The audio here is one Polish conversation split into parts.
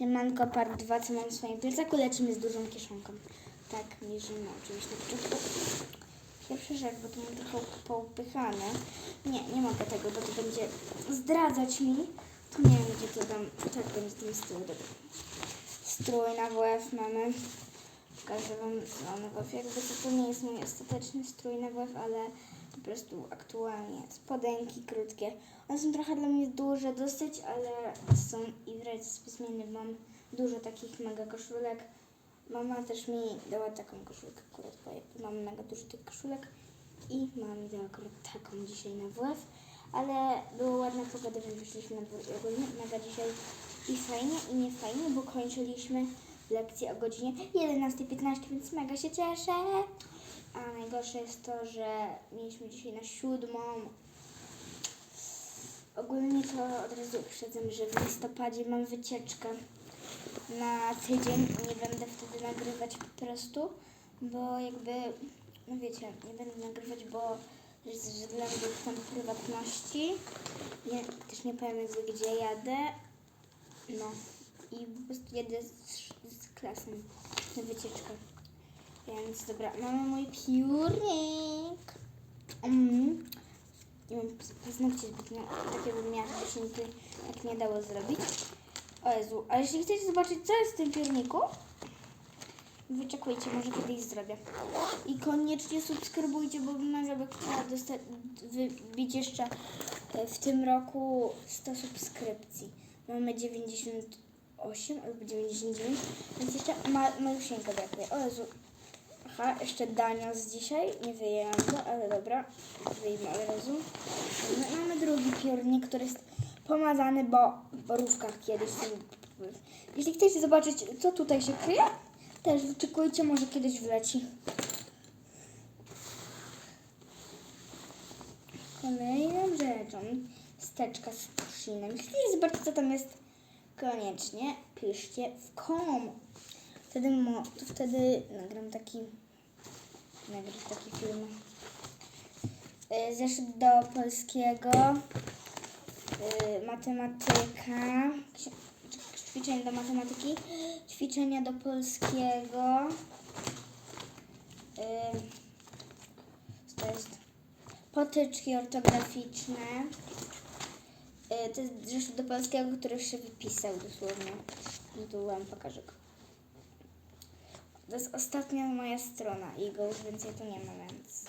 Siemanko, part 2, co mam w swoim plecaku, z dużą kieszonką. Tak, mierzymy oczywiście na początku. Pierwszy rzecz, bo to mam trochę poupychane. Nie, nie mogę tego, bo to będzie zdradzać mi. To nie wiem, gdzie to dam. Tak, będzie tam z tyłu. Strój na WF mamy. Pokażę Wam WF. Jakby to, nie jest mój ostateczny strój na WF, ale po prostu aktualnie spodenki krótkie. One są trochę dla mnie duże dosyć, ale są i wręcz zmienny. Mam dużo takich mega koszulek. Mama też mi dała taką koszulkę akurat, bo mam mega dużo tych koszulek i mama mi dała akurat taką dzisiaj na WF, ale było ładna pogoda, więc wyszliśmy na dwór i ogólnie mega dzisiaj i fajnie i nie fajnie, bo kończyliśmy lekcję o godzinie 11.15, więc mega się cieszę. A najgorsze jest to, że mieliśmy dzisiaj na siódmą. Ogólnie to od razu uprzedzam, że w listopadzie mam wycieczkę na tydzień nie będę wtedy nagrywać po prostu, bo jakby, no wiecie, nie będę nagrywać, bo ze względów tam prywatności, nie, też nie powiem gdzie jadę, no i po prostu jedę z, z klasą na wycieczkę. Więc dobra, mamy mój piórnik. Mm. Nie mam paznokcie zbyt no, takie żeby się nigdy tak nie dało zrobić. O Jezu, ale jeśli chcecie zobaczyć, co jest w tym piórniku, wyczekujcie, może kiedyś zrobię. I koniecznie subskrybujcie, bo mega by chciała dostać, wybić jeszcze e, w tym roku 100 subskrypcji. Mamy 98 albo 99, więc jeszcze ma, malusieńko brakuje. O Jezu, Aha, jeszcze dania z dzisiaj. Nie wyjęłam go, ale dobra. Wyjmę od razu. No, mamy drugi piórnik, który jest pomazany, bo w borówkach kiedyś. Jeśli chcecie zobaczyć, co tutaj się kryje, też wyczekujcie, może kiedyś wleci. Kolejną rzeczą steczka z pushinem. Jeśli zobaczyć, co tam jest, koniecznie piszcie w kom. Wtedy, mo, to wtedy nagram taki, nagram taki film. Y, Zeszyt do polskiego, y, matematyka, ćwiczenia do matematyki, ćwiczenia do polskiego. y, Co to jest? Potyczki ortograficzne. Y, To jest zeszyt do polskiego, który się wypisał dosłownie. No tu wam pokażę go. To jest ostatnia moja strona i go już więcej tu nie ma, więc...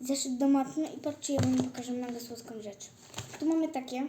Zeszyt do matmy i patrzcie, ja wam pokażę mega słodką rzecz. Tu mamy takie